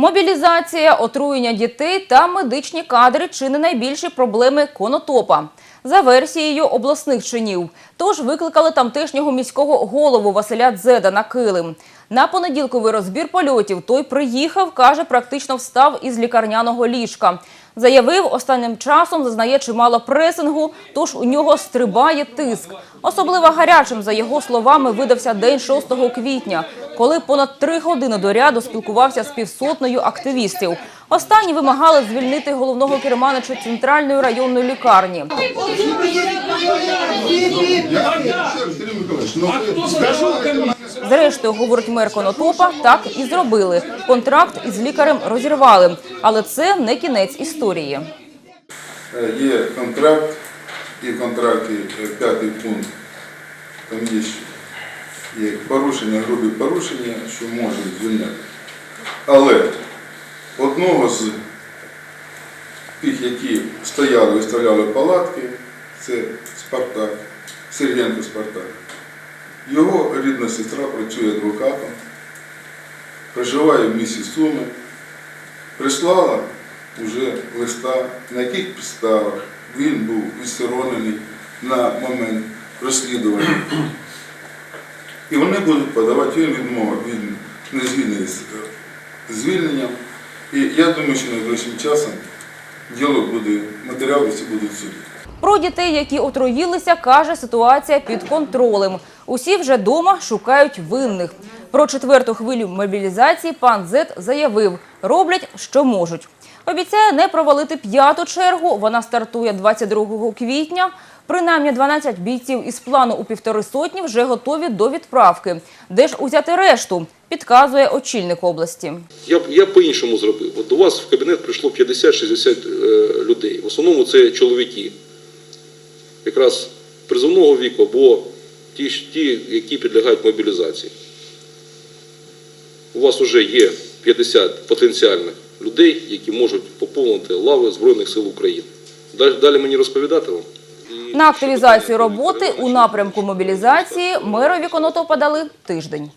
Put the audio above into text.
Мобілізація, отруєння дітей та медичні кадри чи не найбільші проблеми Конотопа. За версією обласних чинів. Тож викликали тамтешнього міського голову Василя Дзеда на килим. На понеділковий розбір польотів той приїхав, каже, практично встав із лікарняного ліжка. Заявив, останнім часом зазнає чимало пресингу, тож у нього стрибає тиск. Особливо гарячим, за його словами, видався день 6 квітня, коли понад три години до ряду спілкувався з півсотнею активістів. Останні вимагали звільнити головного керманича центральної районної лікарні. Зрештою, говорить мер Конотопа, так і зробили. Контракт із лікарем розірвали, але це не кінець історії. Е, Є контракт, і в контракті е, п'ятий пункт, там є, є порушення, грубі порушення, що можуть звільняти. Але одного з тих, які стояли, виставляли палатки, це Спартак, Сергієнко Спартак. Його рідна сестра працює адвокатом, проживає в місті Суми, прислала вже листа, на яких підставах він був відсторонений на момент розслідування. І вони будуть подавати, він відмовив, він не звільнений з е, звільненням. І я думаю, що найближчим часом діло буде, матеріали всі будуть судити. Про дітей, які отруїлися, каже, ситуація під контролем. Усі вже дома шукають винних. Про четверту хвилю мобілізації пан Зет заявив, роблять, що можуть. Обіцяє не провалити п'яту чергу. Вона стартує 22 квітня. Принаймні 12 бійців із плану у півтори сотні вже готові до відправки. Де ж узяти решту? Підказує очільник області. Я я по-іншому зробив. От до вас в кабінет прийшло 50-60 е, людей. В основному це чоловіки, якраз призовного віку або ті, ті, які підлягають мобілізації. У вас вже є 50 потенціальних людей, які можуть поповнити лави Збройних сил України. Далі, мені розповідати вам. На активізацію роботи у напрямку мобілізації мерові Конотопа подали тиждень.